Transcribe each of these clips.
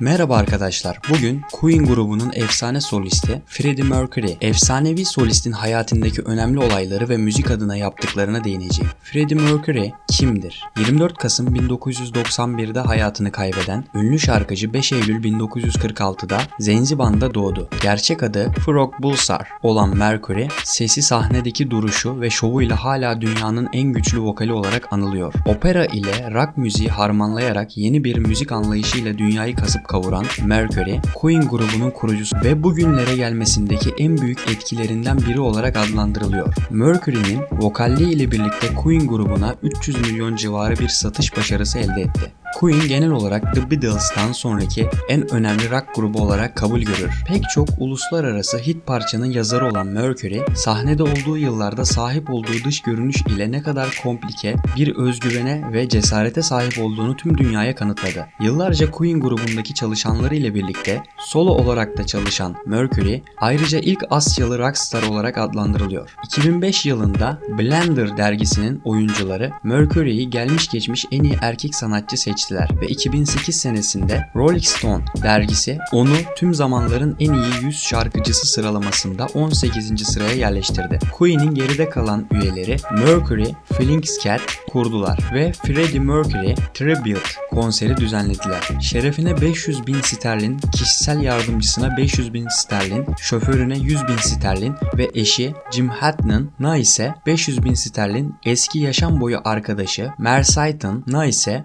Merhaba arkadaşlar. Bugün Queen grubunun efsane solisti Freddie Mercury, efsanevi solistin hayatındaki önemli olayları ve müzik adına yaptıklarına değineceğim. Freddie Mercury kimdir? 24 Kasım 1991'de hayatını kaybeden ünlü şarkıcı 5 Eylül 1946'da Zenziban'da doğdu. Gerçek adı Frog Bulsar olan Mercury, sesi sahnedeki duruşu ve şovuyla hala dünyanın en güçlü vokali olarak anılıyor. Opera ile rock müziği harmanlayarak yeni bir müzik anlayışıyla dünyayı kasıp kavuran Mercury, Queen grubunun kurucusu ve bugünlere gelmesindeki en büyük etkilerinden biri olarak adlandırılıyor. Mercury'nin vokalliği ile birlikte Queen grubuna 300 milyon civarı bir satış başarısı elde etti. Queen genel olarak The Beatles'tan sonraki en önemli rock grubu olarak kabul görür. Pek çok uluslararası hit parçanın yazarı olan Mercury, sahnede olduğu yıllarda sahip olduğu dış görünüş ile ne kadar komplike, bir özgüvene ve cesarete sahip olduğunu tüm dünyaya kanıtladı. Yıllarca Queen grubundaki çalışanları ile birlikte solo olarak da çalışan Mercury, ayrıca ilk Asyalı rockstar olarak adlandırılıyor. 2005 yılında Blender dergisinin oyuncuları Mercury'yi gelmiş geçmiş en iyi erkek sanatçı seçtiler ve 2008 senesinde Rolling Stone dergisi onu tüm zamanların en iyi 100 şarkıcısı sıralamasında 18. sıraya yerleştirdi. Queen'in geride kalan üyeleri Mercury Feelings Cat kurdular ve Freddie Mercury Tribute konseri düzenlediler. Şerefine 500 bin sterlin, kişisel yardımcısına 500 bin sterlin, şoförüne 100 bin sterlin ve eşi Jim Hatton'na ise 500 bin sterlin, eski yaşam boyu arkadaşı Mercyton'a ise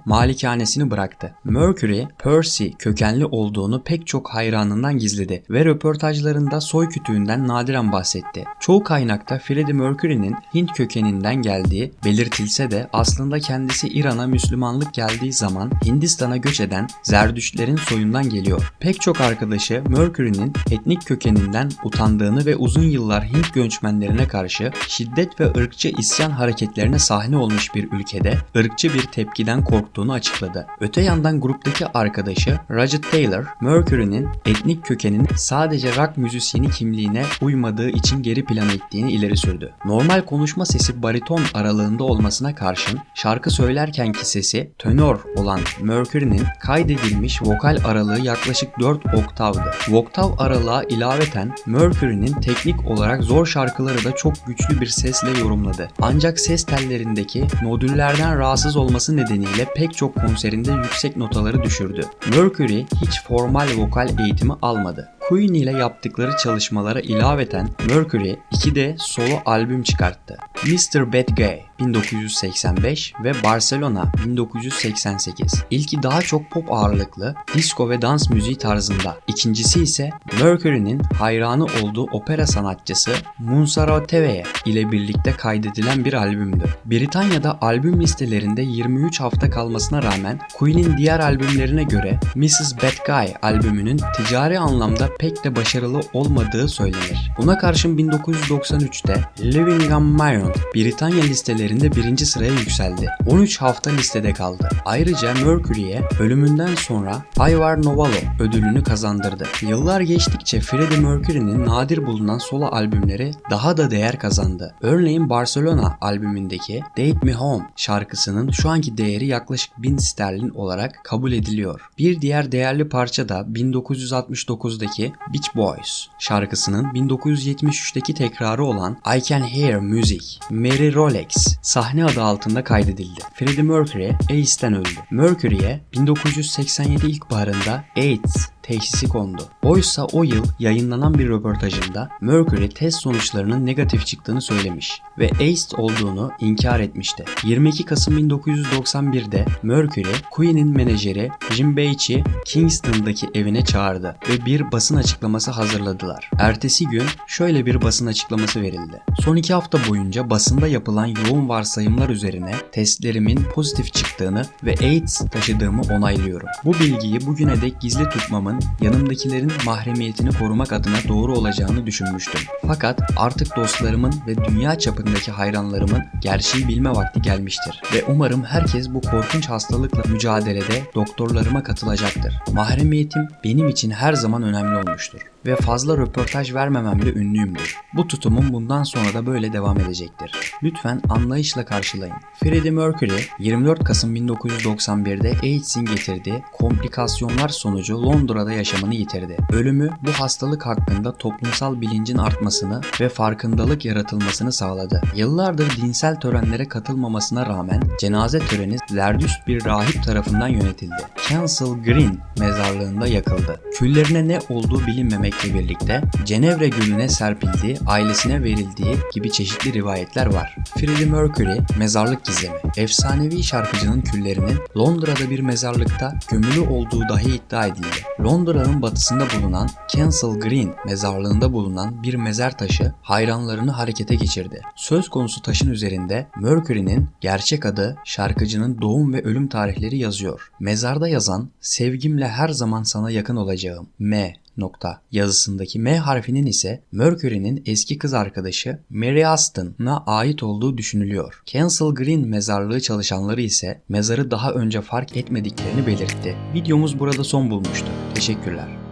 malikanesini bıraktı. Mercury, Percy kökenli olduğunu pek çok hayranından gizledi ve röportajlarında soy kütüğünden nadiren bahsetti. Çoğu kaynakta Freddie Mercury'nin Hint kökeninden geldiği belirtilse de aslında kendisi İran'a Müslümanlık geldiği zaman Hindistan'a göç eden Zerdüştlerin soyundan geliyor. Pek çok arkadaşı Mercury'nin etnik kökeninden utandığını ve uzun yıllar Hint göçmenlerine karşı şiddet ve ırkçı isyan hareketlerine sahne olmuş bir ülkede ırkçı bir tepkiden korktuğunu açıkladı. Öte yandan gruptaki arkadaşı Roger Taylor, Mercury'nin etnik kökeninin sadece rock müzisyeni kimliğine uymadığı için geri plana ittiğini ileri sürdü. Normal konuşma sesi bariton aralığında olmasına karşın şarkı söylerkenki sesi tenor olan Mercury'nin kaydedilmiş vokal aralığı yaklaşık 4 oktavdı. Oktav aralığa ilaveten Mercury'nin teknik olarak zor şarkıları da çok güçlü bir sesle yorumladı. Ancak ses tellerindeki nodüllerden rahatsız olması nedeniyle pek çok konserinde yüksek notaları düşürdü. Mercury hiç formal vokal eğitimi almadı. Queen ile yaptıkları çalışmalara ilaveten Mercury 2 de solo albüm çıkarttı. Mr. Bad Guy 1985 ve Barcelona 1988. İlki daha çok pop ağırlıklı, disco ve dans müziği tarzında. İkincisi ise Mercury'nin hayranı olduğu opera sanatçısı Munsaroteve ile birlikte kaydedilen bir albümdü. Britanya'da albüm listelerinde 23 hafta kalmasına rağmen Queen'in diğer albümlerine göre Mrs. Bad Guy albümünün ticari anlamda pek de başarılı olmadığı söylenir. Buna karşın 1993'te Living on My Own Britanya listelerinde birinci sıraya yükseldi. 13 hafta listede kaldı. Ayrıca Mercury'e ölümünden sonra Ivar Novello ödülünü kazandırdı. Yıllar geçtikçe Freddie Mercury'nin nadir bulunan solo albümleri daha da değer kazandı. Örneğin Barcelona albümündeki Date Me Home şarkısının şu anki değeri yaklaşık 1000 sterlin olarak kabul ediliyor. Bir diğer değerli parça da 1969'daki Beach Boys şarkısının 1973'teki tekrarı olan I Can Hear Music, Mary Rolex sahne adı altında kaydedildi. Freddie Mercury AIDS'ten öldü. Mercury'e 1987 ilkbaharında AIDS teşhisi kondu. Oysa o yıl yayınlanan bir röportajında Mercury test sonuçlarının negatif çıktığını söylemiş ve AIDS olduğunu inkar etmişti. 22 Kasım 1991'de Mercury, Queen'in menajeri Jim Beach'i Kingston'daki evine çağırdı ve bir basın açıklaması hazırladılar. Ertesi gün şöyle bir basın açıklaması verildi. Son iki hafta boyunca basında yapılan yoğun varsayımlar üzerine testlerimin pozitif çıktığını ve AIDS taşıdığımı onaylıyorum. Bu bilgiyi bugüne dek gizli tutmamın yanımdakilerin mahremiyetini korumak adına doğru olacağını düşünmüştüm. Fakat artık dostlarımın ve dünya çapındaki hayranlarımın gerçeği bilme vakti gelmiştir ve umarım herkes bu korkunç hastalıkla mücadelede doktorlarıma katılacaktır. Mahremiyetim benim için her zaman önemli olmuştur. Ve fazla röportaj vermememle ünlüyümdür. Bu tutumum bundan sonra da böyle devam edecektir. Lütfen anlayışla karşılayın. Freddie Mercury 24 Kasım 1991'de AIDS'in getirdiği komplikasyonlar sonucu Londra'da yaşamını yitirdi. Ölümü bu hastalık hakkında toplumsal bilincin artmasını ve farkındalık yaratılmasını sağladı. Yıllardır dinsel törenlere katılmamasına rağmen cenaze töreni Zerdüşt bir rahip tarafından yönetildi. Kensal Green mezarlığında yakıldı. Küllerine ne olduğu bilinmemekle birlikte Cenevre Gölü'ne serpildiği, ailesine verildiği gibi çeşitli rivayetler var. Freddie Mercury mezarlık gizemi. Efsanevi şarkıcının küllerinin Londra'da bir mezarlıkta gömülü olduğu dahi iddia edildi. Londra'nın batısında bulunan Kensal Green mezarlığında bulunan bir mezar taşı hayranlarını harekete geçirdi. Söz konusu taşın üzerinde Mercury'nin gerçek adı, şarkıcının doğum ve ölüm tarihleri yazıyor. Mezarda yazan sevgimle her zaman sana yakın olacağım. M nokta yazısındaki M harfinin ise Mercury'nin eski kız arkadaşı Mary Aston'a ait olduğu düşünülüyor. Kensal Green mezarlığı çalışanları ise mezarı daha önce fark etmediklerini belirtti. Videomuz burada son bulmuştu. Teşekkürler.